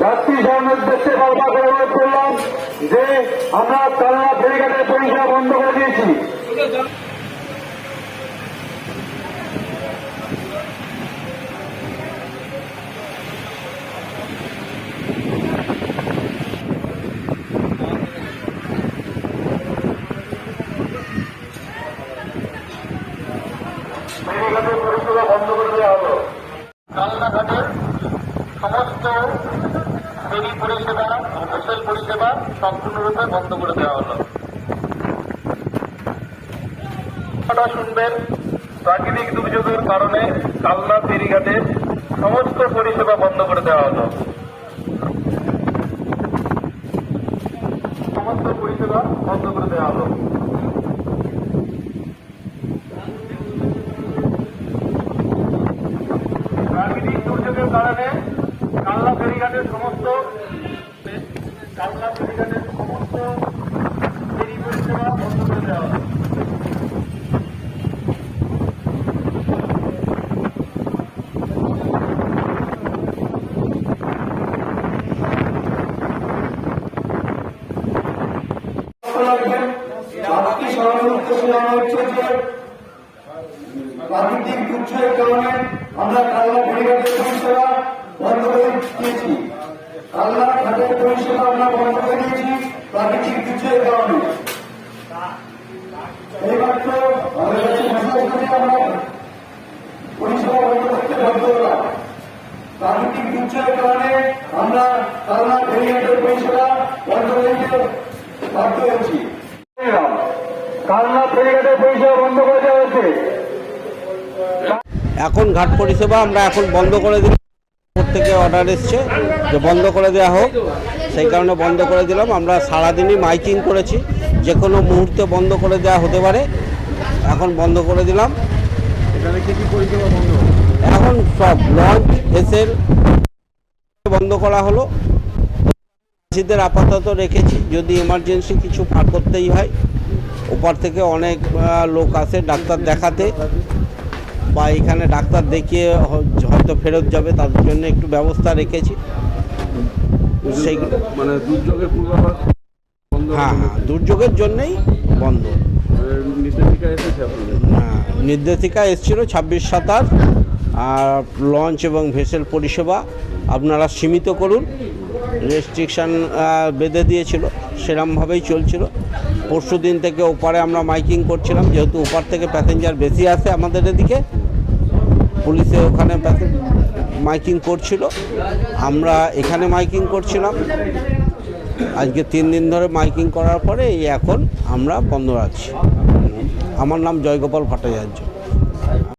যাত্রী উদ্দেশ্যে বারবার করে অনুরোধ করলাম যে আমরা কালনা ফেরিঘাটের পরিষেবা বন্ধ করে দিয়েছি। কালনাঘাটের সমস্ত ফেরি পরিষেবা হোটেল পরিষেবা সম্পূর্ণরূপে বন্ধ করে দেওয়া হলো। শুনবেন। প্রাকৃতিক দুর্যোগের কারণে কালনা ফেরিঘাটের সমস্ত পরিষেবা বন্ধ করে দেওয়া হলো। সমস্ত পরিষেবা বন্ধ করে দেওয়া হলো প্রাকৃতিক দুর্যোগের কারণে ফেরিঘাটের সমস্ত কালনা ফেরিঘাটের সমস্ত ফেরি পরিষেবা বন্ধ করে দেওয়া কারণে আমরা কালনা ফেরিঘাটের পরিষেবা বন্ধ ঘাটের পরিষেবা আমরা বন্ধ করে দিয়েছি, প্রাকৃতিক দুর্যোগের কারণে। কারণে আমরা পরিষেবা বন্ধ পরিষেবা বন্ধ করে এখন ঘাট পরিষেবা আমরা এখন বন্ধ করে উপর থেকে অর্ডার এসছে যে বন্ধ করে দেওয়া হোক। সেই কারণে বন্ধ করে দিলাম। আমরা সারাদিনই মাইকিং করেছি। যে কোনো মুহূর্তে বন্ধ করে দেওয়া হতে পারে। এখন বন্ধ করে দিলাম। এখন সব লঞ্চ এসের বন্ধ করা হলো। চাষিদের আপাতত রেখেছি। যদি এমার্জেন্সি কিছু পার করতেই হয় ওপার থেকে অনেক লোক আসে ডাক্তার দেখাতে। বা এখানে ডাক্তার দেখিয়ে হয়তো ফেরত যাবে তাদের জন্য একটু ব্যবস্থা রেখেছি। সেই মানে দুর্যোগের পূর্বাভাস হ্যাঁ হ্যাঁ দুর্যোগের জন্যই বন্ধ। মানে নির্দেশিকা এসেছে হ্যাঁ, নির্দেশিকা এসেছিল ছাব্বিশ সাতাশ আর লঞ্চ এবং ভেসেল পরিষেবা আপনারা সীমিত করুন। রেস্ট্রিকশান বেঁধে দিয়েছিল সেরমভাবেই চলছিল। পরশু দিন থেকে ওপারে আমরা মাইকিং করছিলাম যেহেতু ওপার থেকে প্যাসেঞ্জার বেশি আসে আমাদের এদিকে। পুলিশে ওখানে মাইকিং করছিল। আমরা এখানে মাইকিং করছিলাম। আজকে তিন দিন ধরে মাইকিং করার পরে এই এখন আমরা বন্ধ রাখছি আমার নাম জয়গোপাল ভট্টাচার্য।